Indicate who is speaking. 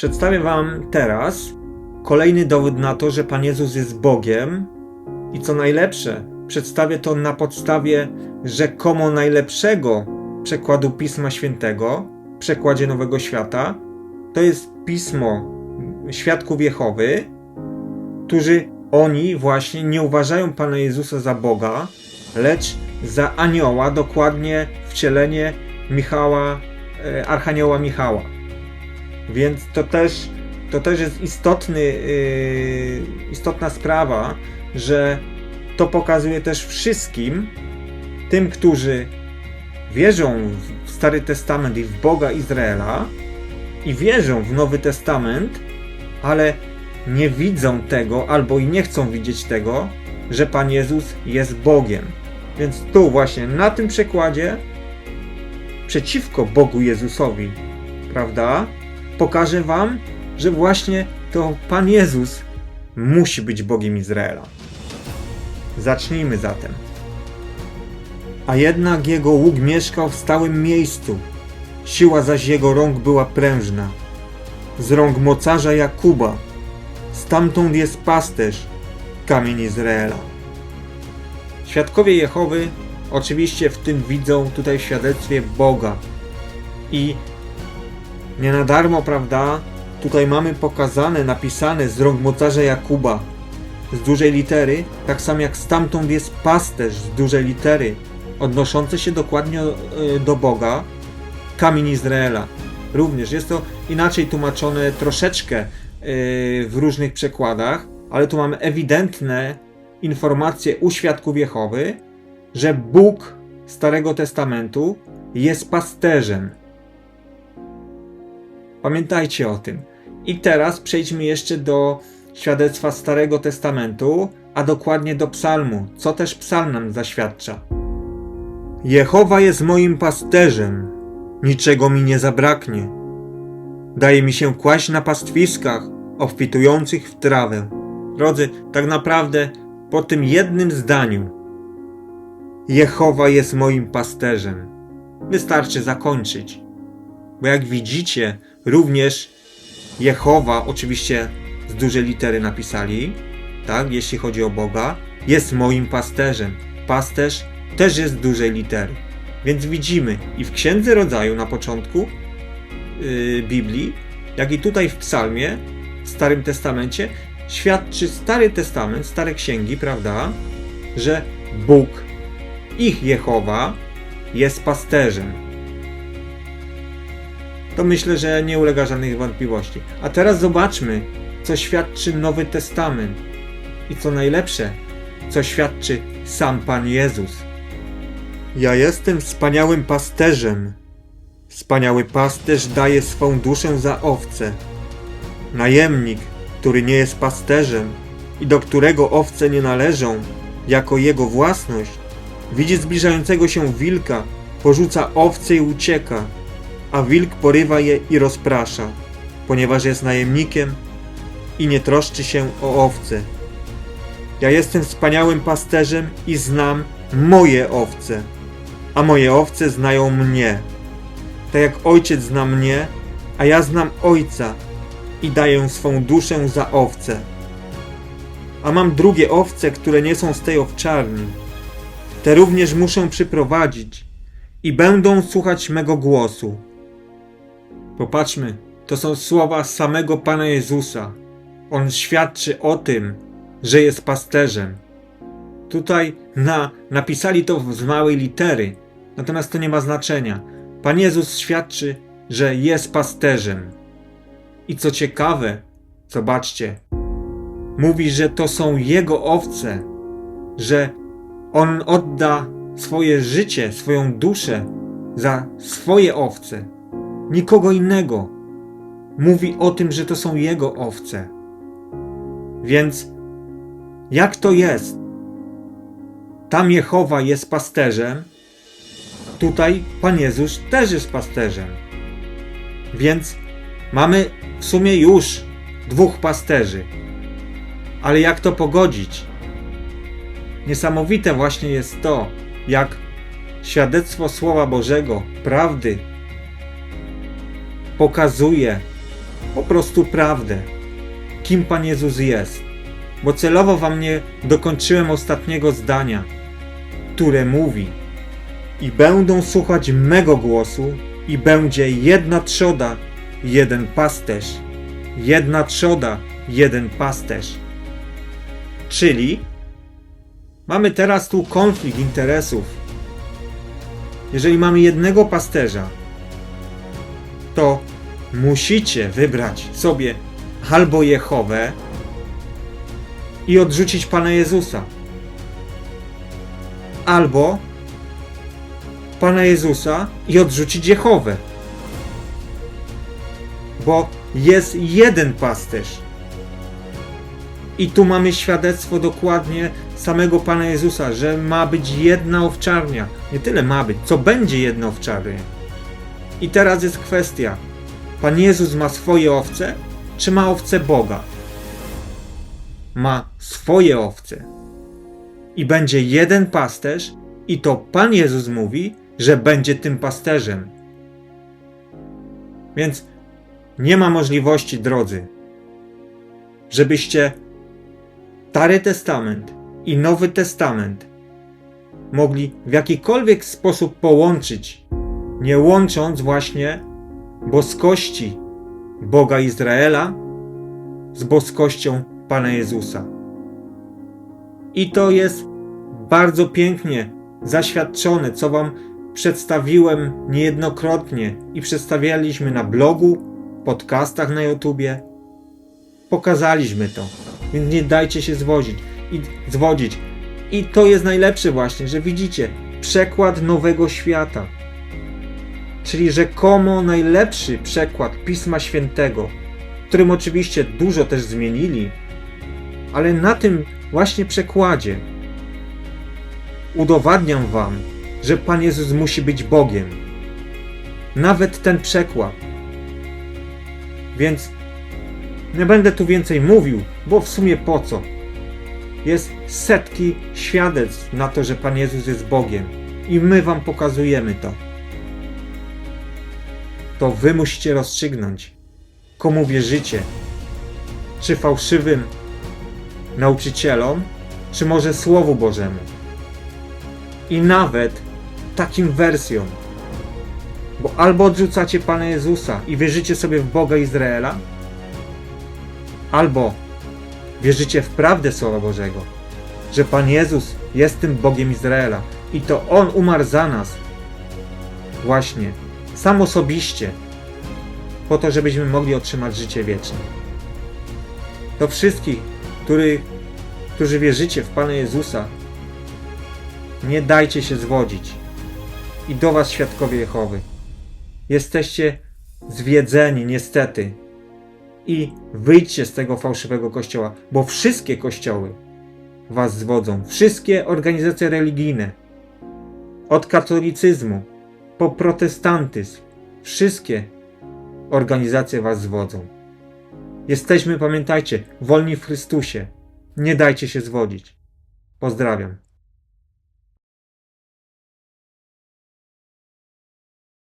Speaker 1: Przedstawię Wam teraz kolejny dowód na to, że Pan Jezus jest Bogiem i co najlepsze, przedstawię to na podstawie rzekomo najlepszego przekładu Pisma Świętego, przekładzie Nowego Świata. To jest pismo Świadków Jehowy, którzy oni właśnie nie uważają Pana Jezusa za Boga, lecz za anioła, dokładnie wcielenie Michała, e, Archanioła Michała. Więc to też, to też jest istotny, yy, istotna sprawa, że to pokazuje też wszystkim tym, którzy wierzą w Stary Testament i w Boga Izraela i wierzą w Nowy Testament, ale nie widzą tego albo i nie chcą widzieć tego, że Pan Jezus jest Bogiem. Więc tu właśnie na tym przykładzie przeciwko Bogu Jezusowi, prawda? Pokażę wam, że właśnie to Pan Jezus musi być Bogiem Izraela. Zacznijmy zatem. A jednak jego łuk mieszkał w stałym miejscu, siła zaś jego rąk była prężna. Z rąk mocarza Jakuba, stamtąd jest pasterz, kamień Izraela. Świadkowie Jehowy oczywiście w tym widzą tutaj świadectwie Boga. I nie na darmo, prawda? Tutaj mamy pokazane, napisane z rąk mocarza Jakuba z dużej litery, tak samo jak stamtąd jest pasterz z dużej litery, odnoszący się dokładnie e, do Boga, kamień Izraela. Również jest to inaczej tłumaczone troszeczkę e, w różnych przekładach, ale tu mamy ewidentne informacje u świadków Jehowy, że Bóg Starego Testamentu jest pasterzem. Pamiętajcie o tym. I teraz przejdźmy jeszcze do świadectwa Starego Testamentu, a dokładnie do Psalmu, co też Psalm nam zaświadcza. Jehowa jest moim pasterzem, niczego mi nie zabraknie. Daje mi się kłaść na pastwiskach obfitujących w trawę. Drodzy, tak naprawdę po tym jednym zdaniu Jehowa jest moim pasterzem. Wystarczy zakończyć. Bo jak widzicie, również Jehowa, oczywiście z dużej litery napisali, tak, jeśli chodzi o Boga, jest moim pasterzem. Pasterz też jest z dużej litery. Więc widzimy i w Księdze Rodzaju na początku yy, Biblii, jak i tutaj w Psalmie, w Starym Testamencie, świadczy Stary Testament, Stare Księgi, prawda, że Bóg, ich Jehowa, jest pasterzem. To myślę, że nie ulega żadnych wątpliwości. A teraz zobaczmy, co świadczy Nowy Testament i co najlepsze, co świadczy sam Pan Jezus. Ja jestem wspaniałym pasterzem. Wspaniały pasterz daje swą duszę za owce. Najemnik, który nie jest pasterzem i do którego owce nie należą, jako jego własność, widzi zbliżającego się wilka, porzuca owce i ucieka, a wilk porywa je i rozprasza, ponieważ jest najemnikiem i nie troszczy się o owce. Ja jestem wspaniałym pasterzem i znam moje owce, a moje owce znają mnie. Tak jak ojciec zna mnie, a ja znam ojca i daję swą duszę za owce. A mam drugie owce, które nie są z tej owczarni. Te również muszę przyprowadzić i będą słuchać mego głosu. Popatrzmy, to są słowa samego Pana Jezusa. On świadczy o tym, że jest pasterzem. Tutaj na, napisali to z małej litery, natomiast to nie ma znaczenia. Pan Jezus świadczy, że jest pasterzem. I co ciekawe, zobaczcie, mówi, że to są Jego owce, że On odda swoje życie, swoją duszę za swoje owce, nikogo innego. Mówi o tym, że to są Jego owce. Więc jak to jest? Tam Jehowa jest pasterzem, tutaj Pan Jezus też jest pasterzem. Więc mamy w sumie już dwóch pasterzy. Ale jak to pogodzić? Niesamowite właśnie jest to, jak świadectwo Słowa Bożego, prawdy, pokazuje, po prostu prawdę, kim Pan Jezus jest. Bo celowo Wam nie dokończyłem ostatniego zdania, które mówi: I będą słuchać mego głosu, i będzie jedna trzoda, jeden pasterz. Jedna trzoda, jeden pasterz. Czyli mamy teraz tu konflikt interesów. Jeżeli mamy jednego pasterza, to musicie wybrać sobie albo Jehowę i odrzucić Pana Jezusa, albo Pana Jezusa i odrzucić Jehowę. Bo jest jeden pasterz. I tu mamy świadectwo dokładnie samego Pana Jezusa, że ma być jedna owczarnia. Nie tyle ma być, co będzie jedna owczarnia. I teraz jest kwestia: Pan Jezus ma swoje owce, czy ma owce Boga? Ma swoje owce. I będzie jeden pasterz, i to Pan Jezus mówi, że będzie tym pasterzem. Więc nie ma możliwości, drodzy, żebyście Stary Testament i Nowy Testament mogli w jakikolwiek sposób połączyć, nie łącząc właśnie boskości Boga Izraela z boskością Pana Jezusa. I to jest bardzo pięknie zaświadczone, co Wam przedstawiłem niejednokrotnie i przedstawialiśmy na blogu, podcastach na YouTubie. Pokazaliśmy to, więc nie dajcie się zwodzić i zwodzić. I to jest najlepsze właśnie, że widzicie przekład Nowego Świata, czyli rzekomo najlepszy przekład Pisma Świętego, którym oczywiście dużo też zmienili, ale na tym właśnie przekładzie udowadniam Wam, że Pan Jezus musi być Bogiem. Nawet ten przekład. Więc nie będę tu więcej mówił, bo w sumie po co? Jest setki świadectw na to, że Pan Jezus jest Bogiem. I my Wam pokazujemy to. To Wy musicie rozstrzygnąć, komu wierzycie. Czy fałszywym nauczycielom, czy może Słowu Bożemu. I nawet takim wersjom. Bo albo odrzucacie Pana Jezusa i wierzycie sobie w Boga Izraela, albo wierzycie w prawdę Słowa Bożego, że Pan Jezus jest tym Bogiem Izraela i to On umarł za nas właśnie, sam osobiście, po to, żebyśmy mogli otrzymać życie wieczne. Do wszystkich, który, którzy wierzycie w Pana Jezusa, nie dajcie się zwodzić. I do Was, świadkowie Jehowy. Jesteście zwiedzeni, niestety. I wyjdźcie z tego fałszywego kościoła, bo wszystkie kościoły Was zwodzą. Wszystkie organizacje religijne. Od katolicyzmu po protestantyzm. Wszystkie organizacje Was zwodzą. Jesteśmy, pamiętajcie, wolni w Chrystusie. Nie dajcie się zwodzić. Pozdrawiam.